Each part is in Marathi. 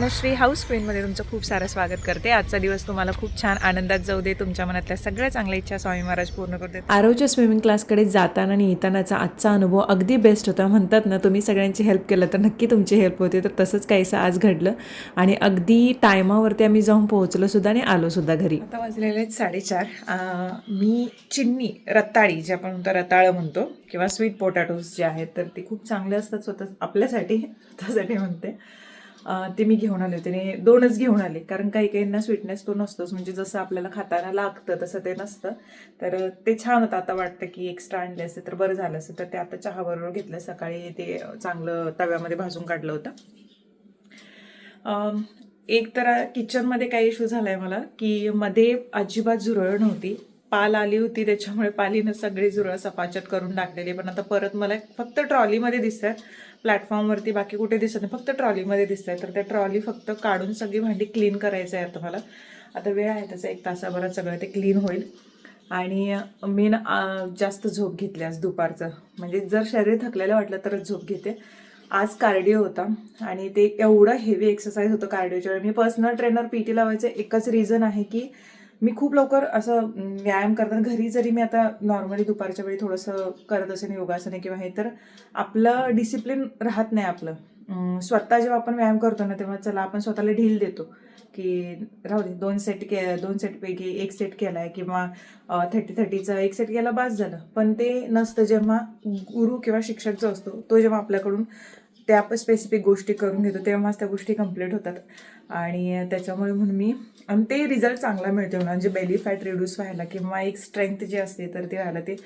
धनश्री हाऊस क्वीनमध्ये तुमचं खूप सारं स्वागत करते. आजचा दिवस तुम्हाला खूप छान आनंदात जाऊ दे. तुमच्या मनातल्या सगळ्या चांगल्या इच्छा स्वामी महाराज पूर्ण करू देत. आरवच्या स्विमिंग क्लासकडे जाताना आणि येतानाचा आजचा अनुभव अगदी बेस्ट होता. म्हणतात ना तुम्ही सगळ्यांची हेल्प केलं तर नक्की तुमची हेल्प होते. तर तसंच काहीसं आज घडलं आणि अगदी टायमावरती आम्ही जाऊन पोहोचलो सुद्धा आणि आलो सुद्धा घरी. आता वाजलेले आहेत साडेचार. मी चिन्नी रताळी जे आपण म्हणतो रताळं म्हणतो किंवा स्वीट पोटॅटोज जे आहेत तर ते खूप चांगले असतात स्वतः आपल्यासाठी त्यासाठी म्हणते. ते मी घेऊन आले होते आणि दोनच घेऊन आले. कारण काही काहींना स्वीटनेस तो नसतोच. म्हणजे जसं आपल्याला खाताना लागतं तसं ते नसतं. तर ते छान होतं. आता वाटतं की एक्स्ट्रा आणले असते तर बरं झालं असतं. तर ते आता चहाबरोबर घेतलं. सकाळी ते चांगलं तव्यामध्ये भाजून काढलं होतं. एक तर किचनमध्ये काय इश्यू आहे मला की मध्ये अजिबात झुरळ नव्हती. पाल आली होती. त्याच्यामुळे पालीनं सगळी झुरळ सफाचट करून टाकलेली. पण आता परत मला फक्त ट्रॉलीमध्ये दिसत प्लॅटफॉर्मवरती बाकी कुठे दिसत नाही फक्त ट्रॉलीमध्ये दिसत आहे तर त्या ट्रॉली फक्त काढून सगळी भांडी क्लीन करायचं आहे आता मला. आता वेळ आहे त्याचा एक तासाभरात सगळं ते क्लीन होईल. आणि मी जास्त झोप घेतली आज दुपारचं. म्हणजे जर शरीर थकलेलं वाटलं तरच झोप घेते. आज कार्डिओ होता आणि ते एवढं हेवी एक्सरसाइज होतं कार्डिओच्या वेळी. मी पर्सनल ट्रेनर पी टी लावायचं एकच रिझन आहे की मी खूप लवकर असं व्यायाम करताना घरी जरी मी आता नॉर्मली दुपारच्या वेळी थोडंसं करत असेल योगासने किंवा हे तर आपलं डिसिप्लिन राहत नाही आपलं. स्वतः जेव्हा आपण व्यायाम करतो ना तेव्हा चला आपण स्वतःला ढील देतो. की राहू दे दोन सेट के दोन सेटपैकी एक सेट केला आहे किंवा थर्टी थर्टीचा एक सेट केला बास झालं. पण ते नसतं जेव्हा गुरु किंवा शिक्षक जो असतो तो जेव्हा आपल्याकडून त्या स्पेसिफिक गोष्टी करून घेतो तेव्हाच त्या गोष्टी कंप्लीट होतात. आणि त्याच्यामुळे म्हणून मी आणि ते रिझल्ट चांगला मिळतो म्हणजे बेली फॅट रिड्यूस व्हायला किंवा एक स्ट्रेंथ जी असते तर ते व्हायला ते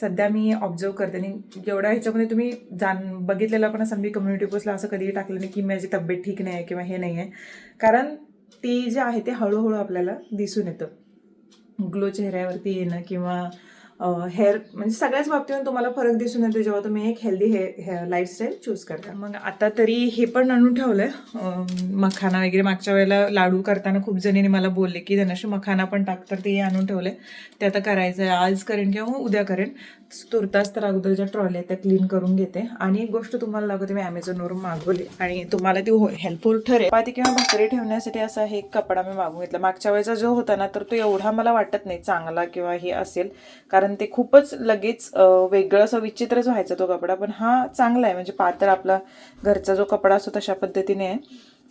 सध्या मी ऑब्झर्व करते. आणि जेवढ्या ह्याच्यामध्ये तुम्ही जाण बघितलेलं पण असं मी कम्युनिटी पोस्टला असं कधीही टाकलं नाही की माझी तब्येत ठीक नाही आहे किंवा हे नाही आहे. कारण ते जे आहे ते हळूहळू आपल्याला दिसून येतं. ग्लो चेहऱ्यावरती येणं किंवा हेअर म्हणजे सगळ्याच बाबतीतून तुम्हाला फरक दिसून येतो जेव्हा तुम्ही एक हेल्दी हे हेअर लाईफस्टाईल चूज करता. मग आता तरी हे पण आणून ठेवलंय. मखाना वगैरे मागच्या वेळेला लाडू करताना खूप जणीने मला बोलले की धनश्री मखाना पण टाक तर ते आणून ठेवलंय. ते आता करायचं आहे आज करेन किंवा उद्या करेन. तुर्तास तर अगोदर ज्या ट्रॉली आहेत त्या क्लीन करून घेते. आणि एक गोष्ट तुम्हाला लागते मी ॲमेझॉनवरून मागवली. आणि तुम्हाला ती हो-, हेल्पफुल ठरेल. पाती किंवा भाकरी ठेवण्यासाठी असा हे एक कपडा मी मागून घेतला. मागच्या वेळेचा जो होता ना तर तो एवढा मला वाटत नाही चांगला किंवा हे असेल. कारण ते खूपच लगेच वेगळं असं विचित्रच व्हायचा तो कपडा. पण हा चांगला आहे. म्हणजे पातळ आपला घरचा जो कपडा असतो तशा पद्धतीने आहे.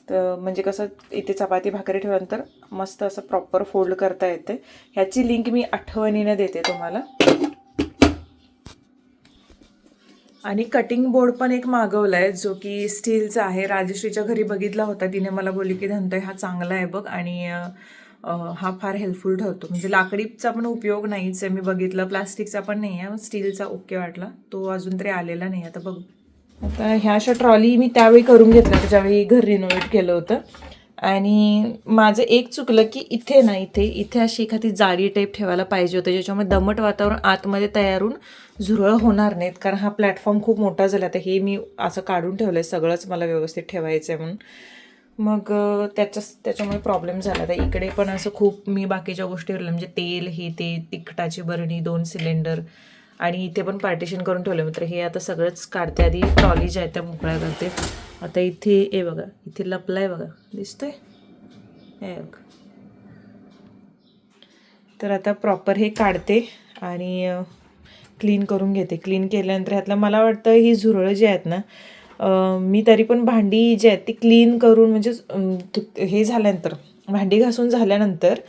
तर म्हणजे कसं इथे चपाती भाकरी ठेवल्यानंतर मस्त असं प्रॉपर फोल्ड करता येते. ह्याची लिंक मी आठवणीने देते तुम्हाला. आणि कटिंग बोर्ड पण एक मागवलाय जो की स्टीलचा आहे. राजश्रीच्या घरी बघितला होता. तिने मला बोलली की धनतोय हा चांगला आहे बघ. आणि हा फार हेल्पफुल ठरतो. म्हणजे लाकडीचा पण उपयोग नाहीच आहे. मी बघितलं प्लास्टिकचा पण नाही आहे स्टीलचा ओके वाटला. तो अजून तरी आलेला नाही. आता बघू. आता ह्या अशा ट्रॉली मी त्यावेळी करून घेतल्या ज्यावेळी घर रिनोव्हेट केलं होतं. आणि माझं एक चुकलं की इथे ना इथे इथे अशी एखादी जाडी टाईप ठेवायला पाहिजे होतं ज्याच्यामुळे दमट वातावरण आतमध्ये तयार होऊन झुरळ होणार नाहीत. कारण हा प्लॅटफॉर्म खूप मोठा झाला. तर हे मी असं काढून ठेवलं आहे सगळंच मला व्यवस्थित ठेवायचं आहे म्हणून. मग त्याच्याच त्याच्या त्याच्यामुळे प्रॉब्लेम झाला. तर इकडे पण असं खूप मी बाकीच्या गोष्टी ठेवल्या. म्हणजे तेल हे ते तिखटाची बरणी दोन सिलेंडर आणि इथे पण पार्टिशन करून ठेवलं. मात्र हे आता सगळंच काढते. आधी ट्रॉली ज्या त्या मोकळ्या करते. आता इथे हे बघा इथे लपलाय बघा. दिसतंय? हे बघ. तर आता प्रॉपर हे काढते आणि क्लीन करून घेते. क्लीन केल्यानंतर ह्यातलं मला वाटतं ही झुरळं जी आहेत ना मी तरी पण भांडी जी आहेत ती क्लीन करून म्हणजे हे झाल्यानंतर भांडी घासून झाल्यानंतर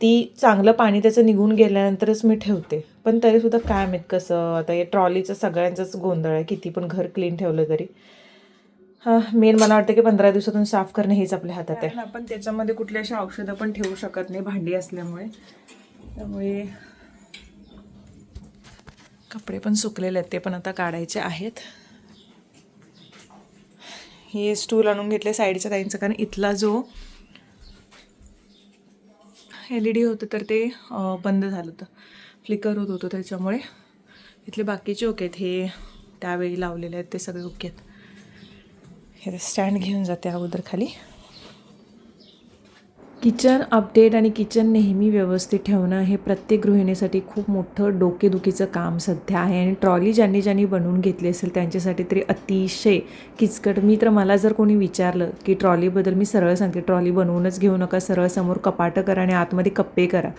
ती चांगलं पाणी त्याचं निघून गेल्यानंतरच मी ठेवते. पण तरीसुद्धा काय माहीत कसं आता हे ट्रॉलीचं सगळ्यांचंच गोंधळ आहे किती पण घर क्लीन ठेवलं तरी. हां मेन मला वाटतं की पंधरा दिवसातून साफ करणं हेच आपल्या हातात आहे. आपण त्याच्यामध्ये कुठली अशी औषधं पण ठेवू शकत नाही भांडी असल्यामुळे. त्यामुळे कपडे पण सुकलेले आहेत ते पण आता काढायचे आहेत. हे स्टूल आणून घेतले साईडच्या ताईंचं कारण इथला जो एल ई डी होतं तर ते बंद झालं होतं. फ्लिकर होत होतं त्याच्यामुळे. इथले बाकीचे ओके आहेत. हे त्यावेळी लावलेले आहेत. ते सगळे ओके आहेत. हे स्टँड घेऊन जाते अगोदर खाली. किचन अपडेट आणि किचन नेहमी व्यवस्थित ठेवणं हे प्रत्येक गृहिणीसाठी खूप मोठं डोकेदुखीचं काम सध्या आहे. आणि ट्रॉली ज्यांनी ज्यांनी बनवून घेतली असेल त्यांच्यासाठी तरी अतिशय किचकट. मी तर मला जर कोणी विचारलं की ट्रॉलीबद्दल मी सरळ सांगते ट्रॉली बनवूनच घेऊ नका सरळ समोर कपाटं करा आणि आतमध्ये कप्पे करा.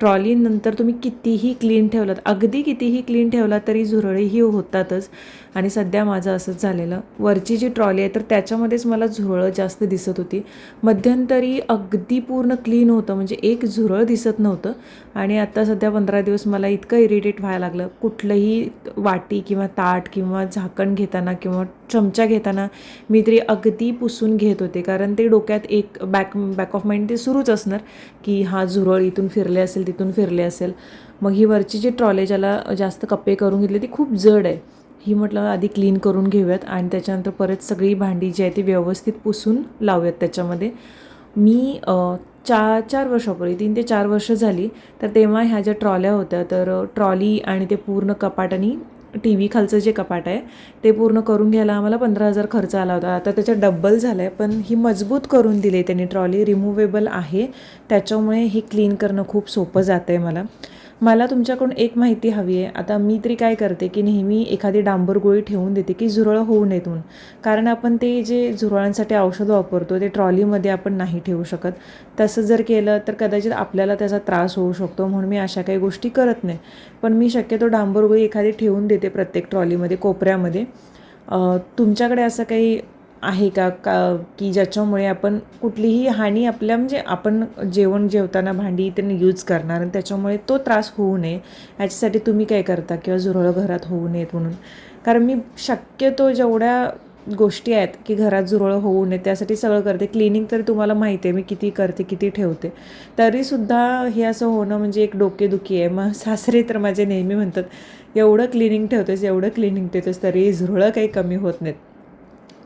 ट्रॉलीनंतर तुम्ही कितीही क्लीन ठेवलात अगदी कितीही क्लीन ठेवलात तरी झुरळीही होतातच. आणि सध्या माझं असंच झालेलं. वरची जी ट्रॉली आहे तर त्याच्यामध्येच मला झुरळं जास्त दिसत होती. मध्यंतरी अगदी पूर्ण क्लीन होतं म्हणजे एक झुरळ दिसत नव्हतं. आणि आता सध्या पंधरा दिवस मला इतकं इरिटेट व्हायला लागलं. कुठलंही वाटी किंवा ताट किंवा झाकण घेताना किंवा चमचा घेताना मी तरी अगदी पुसून घेत होते. कारण ते डोक्यात एक बॅक बॅक ऑफ माइंड ते सुरूच असणार की हा झुरळ इथून फिरले असेल तिथून फिरले असेल. मग ही वरची जी ट्रॉले ज्याला जास्त कप्पे करून घेतले ती खूप जड आहे. ही म्हटलं आधी क्लीन करून घेऊयात आणि त्याच्यानंतर परत सगळी भांडी जी आहे ती व्यवस्थित पुसून लावूयात त्याच्यामध्ये. मी चार चार वर्षापूर्वी तीन ते चार वर्ष झाली तर तेव्हा ह्या ज्या ट्रॉल्या होत्या तर ट्रॉली आणि ते पूर्ण कपाट आणि टी व्ही खालचं जे कपाट आहे ते पूर्ण करून घ्यायला आम्हाला पंधरा हजार खर्च आला होता. आता त्याच्या डब्बल झालं आहे पण ही मजबूत करून दिली त्यांनी. ट्रॉली रिमूवेबल आहे त्याच्यामुळे हे क्लीन करणं खूप सोपं जातं आहे मला. मला तुमच्याकडून एक माहिती हवी आहे. आता मी तरी काय करते की नेहमी एखादी डांबर गोळी ठेवून देते की झुरळं होऊ नयेत म्हणून. कारण आपण ते जे झुरळांसाठी औषधं वापरतो ते ट्रॉलीमध्ये आपण नाही ठेवू शकत. तसं जर केलं तर कदाचित आपल्याला त्याचा त्रास होऊ शकतो म्हणून मी अशा काही गोष्टी करत नाही. पण मी शक्यतो डांबर गोळी एखादी ठेवून देते प्रत्येक ट्रॉलीमध्ये कोपऱ्यामध्ये. तुमच्याकडे असं काही आहे का? का की ज्याच्यामुळे आपण कुठलीही हानी आपल्या म्हणजे आपण जेवण जेवताना भांडी त्यांनी यूज करणार आणि त्याच्यामुळे तो त्रास होऊ नये. याच्यासाठी तुम्ही काय करता किंवा झुरळ घरात होऊ नयेत म्हणून? कारण मी शक्यतो जेवढ्या गोष्टी आहेत की घरात झुरळं होऊ नये त्यासाठी सगळं करते. क्लिनिंग तरी तुम्हाला माहिती आहे मी किती करते किती ठेवते. तरीसुद्धा हे असं होणं म्हणजे एक डोकेदुखी आहे. मग सासरे तर माझे नेहमी म्हणतात एवढं क्लिनिंग ठेवतेस एवढं क्लिनिंग ठेवतेस तरी झुरळं काही कमी होत नाहीत.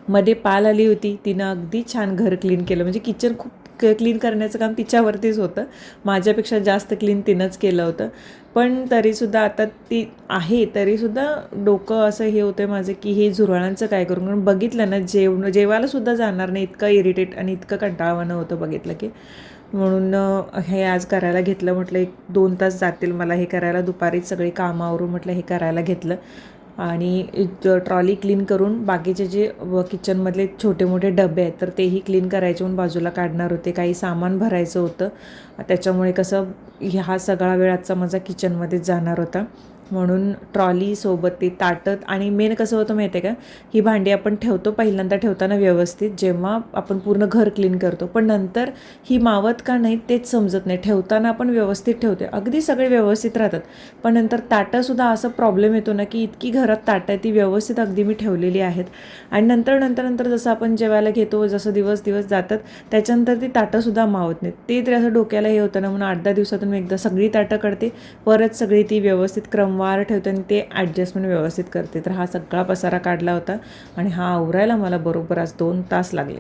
मध्ये पाल आली होती तिनं अगदी छान घर क्लीन केलं. म्हणजे किचन खूप क्लीन करण्याचं काम तिच्यावरतीच होतं. माझ्यापेक्षा जास्त क्लीन तिनंच केलं होतं. पण तरीसुद्धा आता ती आहे तरीसुद्धा डोकं असं हे होतं माझं की हे झुरळांचं काय करू? कारण बघितलं ना जेवण जेवायलासुद्धा जाणार नाही. इतकं इरिटेट आणि इतकं कंटाळवाणं होतं बघितलं की. म्हणून हे आज करायला घेतलं म्हटलं एक दोन तास जातील मला हे करायला. दुपारीच सगळी कामावरून म्हटलं हे करायला घेतलं. आणि ट्रॉली क्लीन करून बाकीचे जे व किचनमधले छोटे मोठे डबे आहेत तर तेही क्लीन करायचे म्हणून बाजूला काढणार होते. काही सामान भरायचं होतं. त्याच्यामुळे कसं ह्या सगळा वेळ आजचा माझा किचनमध्येच जाणार होता. म्हणून ट्रॉलीसोबत ती ताटत आणि मेन कसं होतं माहिती आहे का? ही भांडी आपण ठेवतो पहिल्यांदा ठेवताना व्यवस्थित जेव्हा आपण पूर्ण घर क्लीन करतो. पण नंतर ही मावत का नाही तेच समजत नाही. ठेवताना आपण व्यवस्थित ठेवते. अगदी सगळे व्यवस्थित राहतात. पण नंतर ताटंसुद्धा असं प्रॉब्लेम येतो ना की इतकी घरात ताटं आहे ती व्यवस्थित अगदी मी ठेवलेली आहेत. आणि नंतर नंतर नंतर जसं आपण जेवायला घेतो जसं दिवस दिवस जातात त्याच्यानंतर ती ताटंसुद्धा मावत नाहीत. ते तरी असं डोक्याला हे होतं ना म्हणून आठ दहा दिवसातून मी एकदा सगळी ताटं करते परत सगळी ती व्यवस्थित क्रम क्रमवार ठेवते आणि ते ॲडजस्टमेंट व्यवस्थित करते. तर हा सगळा पसारा काढला होता आणि हा आवरायला मला बरोबर आज दोन तास लागले.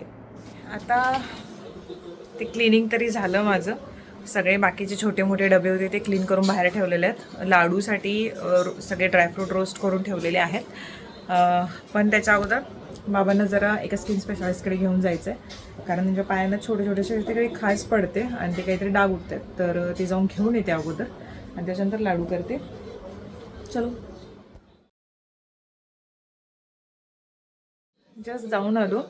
आता ते क्लिनिंग तरी झालं माझं. सगळे बाकीचे छोटे मोठे डबे होते ते क्लीन करून बाहेर ठेवलेले आहेत. लाडूसाठी रो- सगळे ड्रायफ्रूट रोस्ट करून ठेवलेले आहेत. पण त्याच्या अगोदर बाबांना जरा एका स्किन स्पेशालिस्टकडे घेऊन जायचं आहे कारण त्यांच्या पायांना छोटे छोटेसे ते काही खास पडते आणि ते काहीतरी डाग उठतात. तर ते जाऊन घेऊन येते अगोदर. आणि त्याच्यानंतर लाडू करते. चलो. जस्ट जाऊन आलो.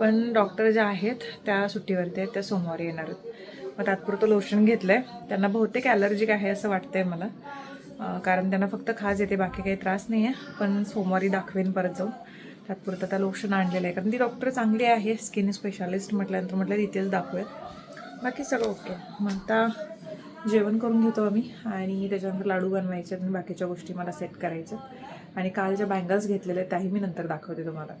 पण डॉक्टर ज्या आहेत त्या सुट्टीवरती आहेत त्या सोमवारी येणार आहेत. मग तात्पुरतं लोशन घेतलं आहे त्यांना बहुतेक ॲलर्जिक आहे असं वाटतंय मला. कारण त्यांना फक्त खाज येते बाकी काही त्रास नाही आहे पण सोमवारी दाखवेन परत जाऊन. तात्पुरतं त्या लोशन आणलेलं आहे. कारण ती डॉक्टर चांगली आहे स्किन स्पेशालिस्ट म्हटल्यानंतर म्हटलं तिथेच दाखवूयात बाकी सगळं ओके मग आता जेवण करून घेतो आम्ही आणि त्याच्यानंतर लाडू बनवायचे आणि बाकीच्या गोष्टी मला सेट करायच्या आणि काल ज्या बँगल्स घेतलेल्या आहेत त्याही मी नंतर दाखवते तुम्हाला.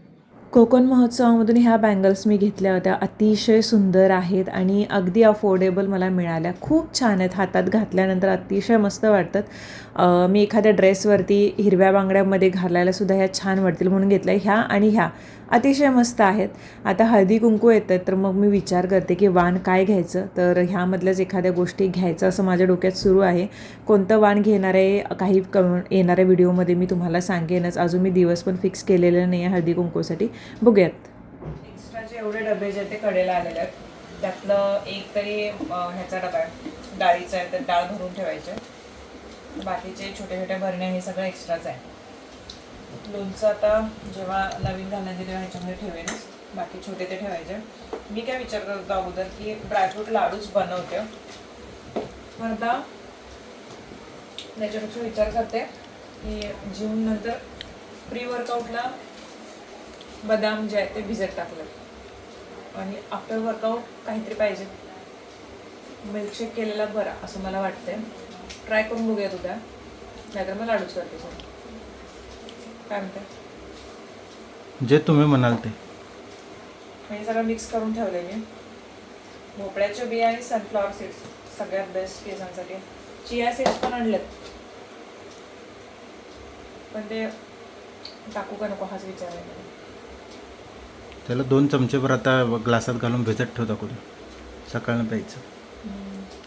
कोकण महोत्सवामधून ह्या बँगल्स मी घेतल्या होत्या. अतिशय सुंदर आहेत आणि अगदी अफोर्डेबल मला मिळाल्या. खूप छान आहेत. हातात घातल्यानंतर अतिशय मस्त वाटतात. मी एखाद्या ड्रेसवरती हिरव्या बांगड्यामध्ये घालायला सुद्धा ह्या छान वाटतील म्हणून घेतल्या. ह्या आणि ह्या. अतिशय मस्त आहेत. आता हळदी कुंकू येत आहेत तर मग मी विचार करते की वाण काय घ्यायचं? तर ह्यामधल्याच एखाद्या गोष्टी घ्यायचं असं माझ्या डोक्यात सुरू आहे. कोणतं वाण घेणार आहे काही क येणाऱ्या व्हिडिओमध्ये मी तुम्हाला सांगेनच. अजून मी दिवस पण फिक्स केलेलं नाही आहे हळदी कुंकूसाठी. बघूयात. एक्स्ट्राचे एवढे डबे जे ते कडेला आलेले आहेत. त्यातलं एक तरी ह्याचा डबा आहे. डाळीचा आहे तर डाळ भरून ठेवायचे बाकीचे छोटे छोटे भरणे हे सगळं एक्स्ट्राच आहे. लोणचं आता जेव्हा नवीन घालण्याचे तेव्हा ह्याच्यामध्ये ठेवेनच बाकी छोटे ते ठेवायचे. मी काय विचार करत होतो अगोदर की ड्रायफ्रूट लाडूच बनवते. पण आता त्याच्यापेक्षा विचार करते की जिम नंतर प्री वर्कआउटला बदाम जे आहेत ते भिजत टाकलं. आणि आफ्टर वर्कआउट काहीतरी पाहिजे. मिल्कशेक केलेला बरा असं मला वाटतंय. ट्राय करून बघूयात उद्या. नाहीतर मग लाडूच करते. म्हणते जे तुम्ही म्हणाल ते. हे सगळं मिक्स करून ठेवले मी. भोपळ्याच्या बिया आणि सनफ्लॉवर सीड्स सगळ्यात बेस्ट केसांसाठी चिया सीड्स पण आणलेत. पण ते टाकू का नको हाच विचार आहे. त्याला दोन चमचेभर आता ग्लासात घालून भिजत ठेवता कुठे. सकाळनं प्यायचं.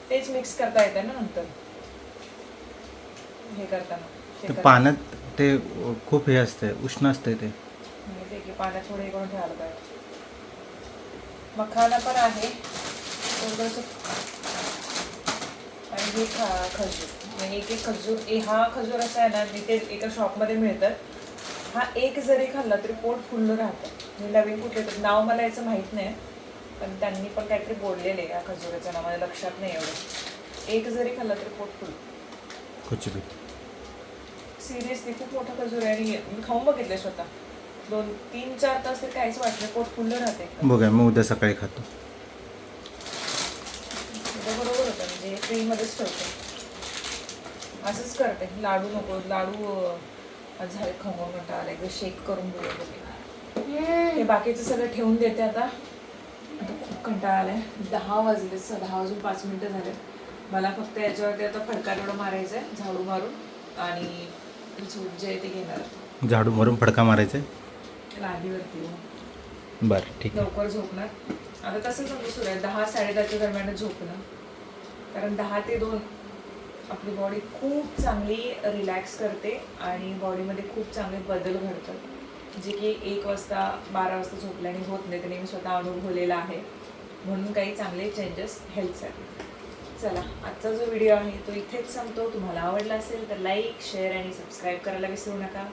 तेच मिक्स करता येते ना नंतर. हे करताना. ते. पाण्यात ते खूप हे असते उष्ण असते ते. म्हणजे की पाण्यात थोडे करून ठेवायला पाहिजे. मखाना पण आहे. थोडंसं आणि हे खा खजूर. म्हणजे एक एक खजूर ए हा खजूर असा आहे ना जिथे एका शॉपमध्ये मिळतात. हा एक जरी खाल्ला तरी पोट फुललं राहतं. हे नवीन कुठले तर नाव मला याचं माहीत नाही. पण त्यांनी पण काहीतरी बोललेले या खजुराचं नाव माझ्या लक्षात नाही एवढं. एक जरी खाल्ला तरी पोट फुल कोचिबी सिरियसली खूप मोठा खजूर आहे आणि मी खाऊन बघितले स्वतः. दोन तीन चार तास तरी काहीच वाटलं पोट फुललं राहते बघा मी उद्या सकाळी खातो. बरोबर होतं म्हणजे फ्रीमध्येच ठेवते. असंच करते. लाडू नको लाडू अं, झाले खमो म्हणता आला एकदा शेक करून बघूया. हे बाकीचं सगळं ठेवून देते आता. आता खूप कंटाळा आलाय. दहा वाजले स- दहा वाजून पाच मिनिटं झाले. मला फक्त याच्यावरती आता फडका तेवढं मारायचं आहे झाडू मारून. आणि झोप जे आहे ते घेणार. झाडू मारून फडका मारायचा लादीवरती बरं ठीक आहे. लवकर झोपणार. आता तसं समजू सुरू आहे. दहा साडेदहाच्या दरम्यान झोपणं. कारण दहा ते दोन आपली बॉडी खूप चांगली रिलॅक्स करते आणि बॉडीमध्ये खूप चांगले बदल घडतात. जे की एक वाजता बारा वाजता झोपल्याने होत नाही. त्याने मी स्वतः अनुभवलेला आहे. म्हणून काही चांगले चेंजेस हेल्थसाठी चला आजचा जो व्हिडिओ आहे तो इथेच संपतो. तुम्हाला आवडला असेल तर लाईक शेअर आणि सबस्क्राईब करायला विसरू नका.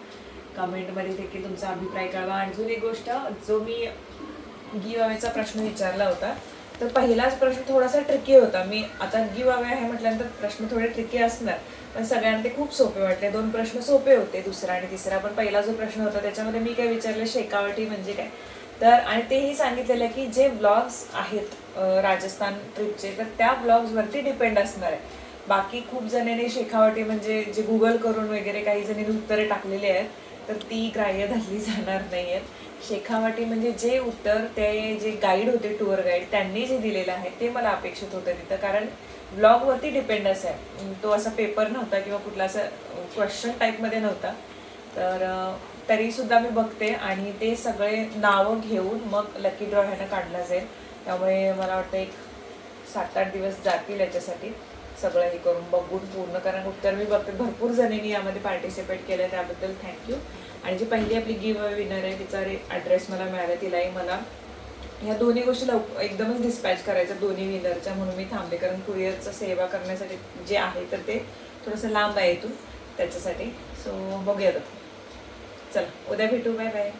कमेंटमध्ये देखील तुमचा अभिप्राय कळवा. अजून एक गोष्ट जो मी गिव प्रश्न विचारला होता तर पहिलाच प्रश्न थोडासा ट्रिकी होता. मी आता गिवावे आहे म्हटल्यानंतर प्रश्न थोडे ट्रिकी असणार पण सगळ्यांना ते खूप सोपे वाटले. दोन प्रश्न सोपे होते दुसरा आणि तिसरा. पण पहिला जो प्रश्न होता त्याच्यामध्ये मी काय विचारलं शेकावटी म्हणजे काय? तर आणि तेही सांगितलेलं की जे ब्लॉग्स आहेत राजस्थान ट्रिपचे तर त्या ब्लॉग्सवरती डिपेंड असणार आहे. बाकी खूप जणांनी शेखावटी म्हणजे जे गुगल करून वगैरे काही जणांनी उत्तरे टाकलेली आहेत तर ती ग्राह्य धरली जाणार नाही आहेत. शेखावटी म्हणजे जे उत्तर ते जे गाईड होते टूर गाईड त्यांनी जे दिलेलं आहे ते मला अपेक्षित होतं तिथं. कारण ब्लॉगवरती डिपेंडन्स आहे. तो असा पेपर नव्हता किंवा कुठला असा क्वेश्चन टाईपमध्ये नव्हता. तर तरीसुद्धा तरी सुद्धा मी बघते आणि ते सगळे नावं घेऊन मग लकी ड्रॉ ह्यानं काढला जाईल. त्यामुळे मला वाटतं एक सात आठ दिवस जातील याच्यासाठी. सगळं हे करून बघून पूर्ण कारण उत्तर मी बघते. भरपूर जणींनी यामध्ये पार्टिसिपेट केलं त्याबद्दल थँक्यू आणि जी पहिली आपली गिव विनर आहे तिचा ॲड्रेस मला मिळाला तिलाही मला. ह्या दोन्ही गोष्टी लव एकदमच डिस्पॅच करायच्या दोन्ही विनरच्या म्हणून मी थांबले. कारण कुरिअरचं सेवा करण्यासाठी जे आहे तर ते थोडंसं लांब आहे इथून त्याच्यासाठी. सो बघूयात आता. चला उद्या भेटू बाय बाय.